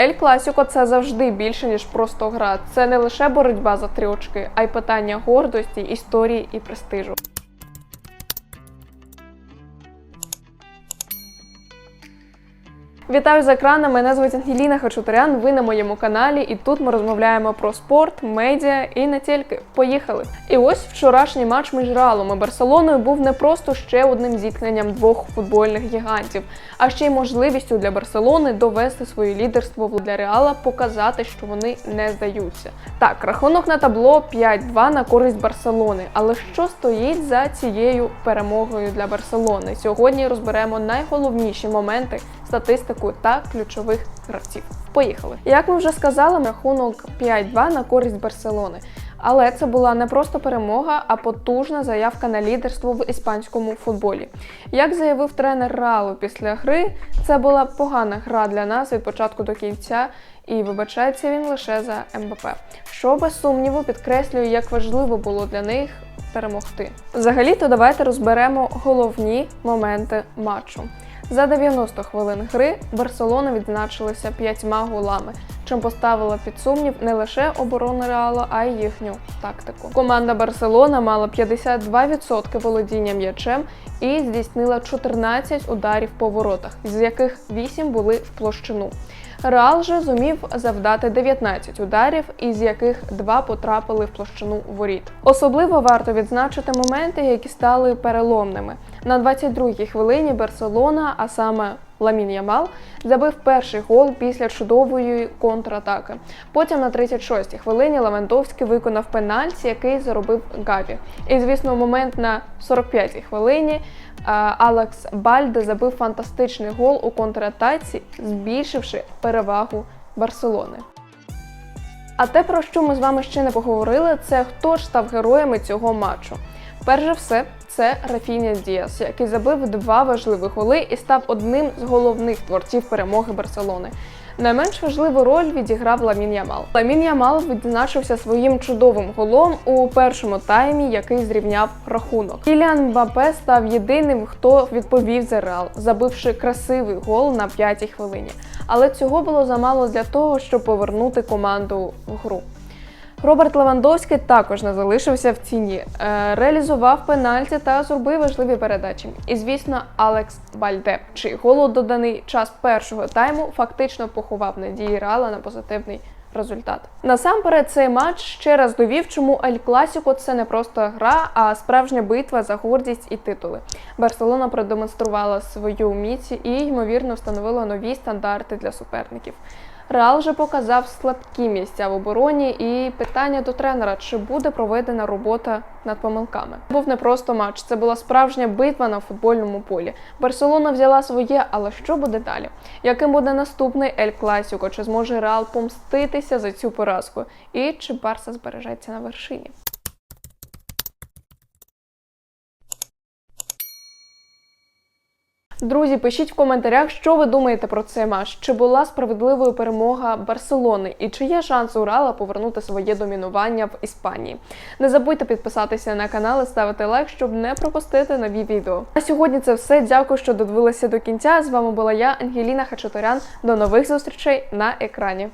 Ель Класіко це завжди більше ніж просто гра. Це не лише боротьба за три очки, а й питання гордості, історії і престижу. Вітаю з екрана. Мене звуть Ангеліна Хачутарян. Ви на моєму каналі, і тут ми розмовляємо про спорт, медіа і не тільки. Поїхали. І ось вчорашній матч між Реалом і Барселоною був не просто ще одним зіткненням двох футбольних гігантів, а ще й можливістю для Барселони довести своє лідерство для Реала, показати, що вони не здаються. Так, рахунок на табло 5-2 на користь Барселони. Але що стоїть за цією перемогою для Барселони? Сьогодні розберемо найголовніші моменти статистику та ключових гравців. Поїхали. Як ми вже сказали, рахунок 5-2 на користь Барселони. Але це була не просто перемога, а потужна заявка на лідерство в іспанському футболі. Як заявив тренер Реалу після гри, це була погана гра для нас від початку до кінця, і вибачається він лише за МБП. Що без сумніву підкреслює, як важливо було для них перемогти. Взагалі-то давайте розберемо головні моменти матчу. За 90 хвилин гри Барселона відзначилася п'ятьма голами, чим поставила під сумнів не лише оборону Реала, а й їхню тактику. Команда Барселона мала 52% володіння м'ячем і здійснила 14 ударів по воротах, з яких 8 були в площину. Реал же зумів завдати 19 ударів, із яких два потрапили в площину воріт. Особливо варто відзначити моменти, які стали переломними. На 22-й хвилині Барселона, а саме Ламін Ямал, забив перший гол після чудової контратаки. Потім на 36-й хвилині Левандовський виконав пенальті, який заробив Гаві. І, звісно, момент на 45-й хвилині Алекс Бальде забив фантастичний гол у контратаці, збільшивши Барселони. А те, про що ми з вами ще не поговорили, це хто ж став героями цього матчу. Перш за все, це Рафіня Діас, який забив два важливі голи і став одним з головних творців перемоги Барселони. Найменш важливу роль відіграв Ламін Ямал. Ламін Ямал відзначився своїм чудовим голом у першому таймі, який зрівняв рахунок. Кіліан Мбапе став єдиним, хто відповів за Реал, забивши красивий гол на п'ятій хвилині. Але цього було замало для того, щоб повернути команду в гру. Роберт Левандовський також не залишився в ціні, Е, реалізував пенальті та зробив важливі передачі. І звісно, Алекс Бальде, чий гол доданий час першого тайму фактично поховав надії Реала на позитивний результат. Насамперед, цей матч ще раз довів, чому Ель Класіко це не просто гра, а справжня битва за гордість і титули. Барселона продемонструвала свою міць і ймовірно встановила нові стандарти для суперників. Реал вже показав слабкі місця в обороні і питання до тренера, чи буде проведена робота над помилками. Був не просто матч, це була справжня битва на футбольному полі. Барселона взяла своє, але що буде далі? Яким буде наступний Ель Класіко? Чи зможе Реал помститися за цю поразку? І чи Барса збережеться на вершині? Друзі, пишіть в коментарях, що ви думаєте про цей матч. Чи була справедливою перемога Барселони і чи є шанс Урала повернути своє домінування в Іспанії? Не забудьте підписатися на канал і ставити лайк, щоб не пропустити нові відео. На сьогодні це все. Дякую, що додивилися до кінця. З вами була я, Ангеліна Хачатурян. До нових зустрічей на екрані.